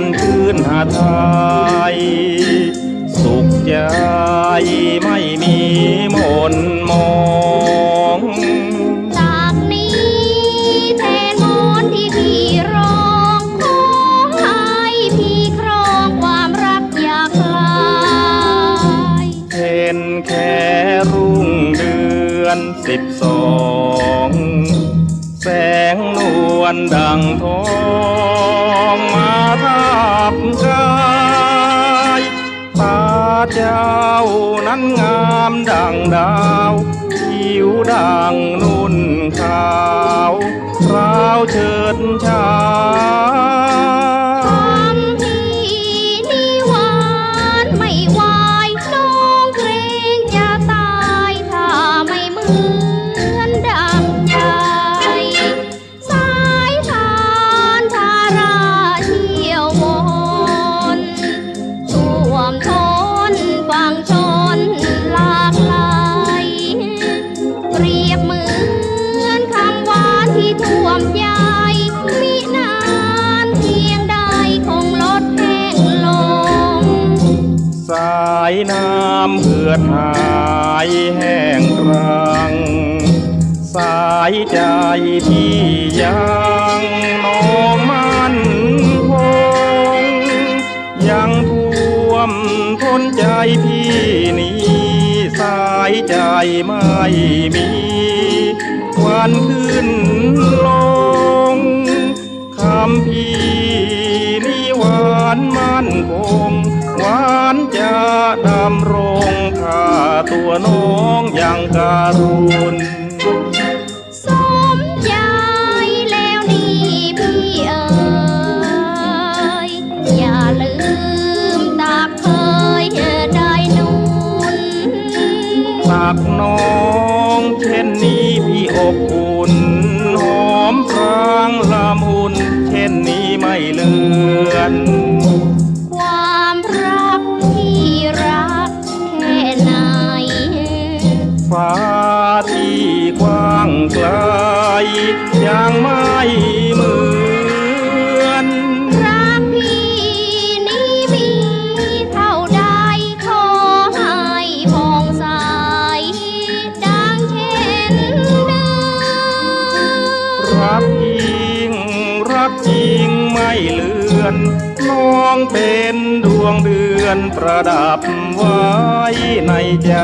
อนคืนหาไทย สุขใจไม่มีมนมองจากนี้แทนมนต์ที่พี่ร้องขอให้พี่ครองความรักอย่าคลายเห็นแค่รุ่งเดือนสิบสองแสงนวลดังทองมาทั บกายตาเจ้านั้นงามดังดาวผิวดังนุ่นขาวราวเฉิดชา มทนฟังชนหลากหลายเปรียบเหมือนคำหวานที่ท่วมใจมินานเพียงใดคงลดแห้งลง สายน้ำเหือดหายแห้งรัง สายใจที่ยัง มทนใจพี่นี้สายใจไม่มีวันขึ้นลงคำพี่นี่หวานมั่นคงหวานจะดำรงข้าตัวน้องอย่างการุณ ตักน้องเช่นนี้พี่อบอุ่นหอมพรางละมุนเช่นนี้ไม่เลือนความรักที่รักแค่ไหนฟ้า รักจริงรักจริงไม่เลือนน้องเป็นดวงเดือนประดับไว้ในใจ